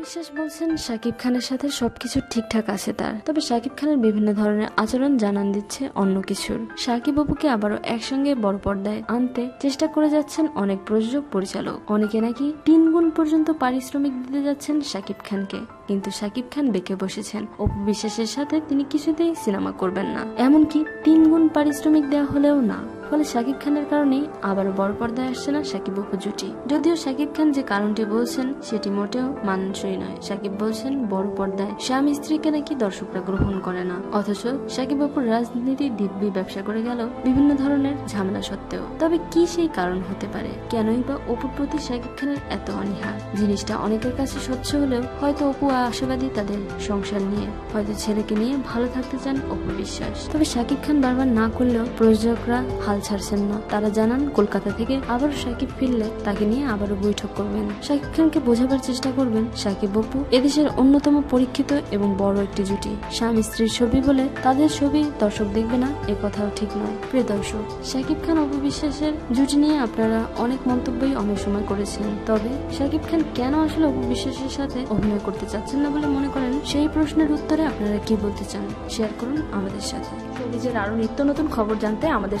বিশ্বাস বলছেন শাকিব খানের সাথে সবকিছু ঠিকঠাক আছে তার। তবে শাকিব খানের বিভিন্ন ধরনের আচরণ জানান দিচ্ছে অন্য কিছুর। শাকিব বাবুকে আবারও একসঙ্গে বড় পর্দায় আনতে চেষ্টা করে যাচ্ছেন অনেক প্রযোজক, পরিচালক। অনেকে নাকি তিন গুণ পর্যন্ত পারিশ্রমিক দিতে যাচ্ছেন শাকিব খানকে। কিন্তু শাকিব খান বেঁকে বসেছেন। অপু বিশ্বাসের সাথে তিনি কিছুতেই সিনেমা করবেন না। এমনকি তিন গুণ পারিশ্রমিক দেওয়া হলেও না। ফলে শাকিব খানের কারণেই আবারও বড় পর্দায় আসছে না শাকিব অপু জুটি। যদিও শাকিব খান যে কারণটি বলছেন, সেটি মোটেও মানানসই নয়। শাকিব বলছেন, বড় পর্দায় স্বামী স্ত্রীকে নাকি দর্শকরা গ্রহণ করে না। অথচ শাকিব অপুর রাজনীতির দিব্যি ব্যবসা করে গেল বিভিন্ন ধরনের ঝামেলা সত্ত্বেও। তবে কি সেই কারণ হতে পারে? কেনই বা অপুর প্রতি শাকিব খানের এত অনীহা? জিনিসটা অনেকের কাছে স্বচ্ছ হলেও হয়তো অপু আশাবাদী তাদের সংসার নিয়ে, হয়তো ছেলেকে নিয়ে ভালো থাকতে চান অপু বিশ্বাস। তবে শাকিব খান বারবার না করলেও প্রযোজকরা হাল ছাড়ছেন না। তারা জানান, কলকাতা থেকে আবারও সাকিব ফিরলে তাকে নিয়ে আবারও বৈঠক করবেন। শাকিব খানকে বোঝাবার চেষ্টা করবেন সাকিব বপু এদেশের অন্যতম পরীক্ষিত এবং বড় একটি জুটি। স্বামী স্ত্রীর ছবি বলে তাদের ছবি দর্শক দেখবে না, এ কথাও ঠিক নয়। প্রিয় দর্শক শাকিব খান অপু বিশ্বাসের জুটি নিয়ে আপনারা অনেক মন্তব্যই অনেক সময় করেছেন। তবে শাকিব খান কেন আসলে অপু বিশ্বাসের সাথে অভিনয় করতে চাচ্ছেন না বলে মনে করেন? সেই প্রশ্নের উত্তরে আপনারা কি বলতে চান? শেয়ার করুন আমাদের সাথে। শোবিজের আরও নিত্য নতুন খবর জানতে আমাদের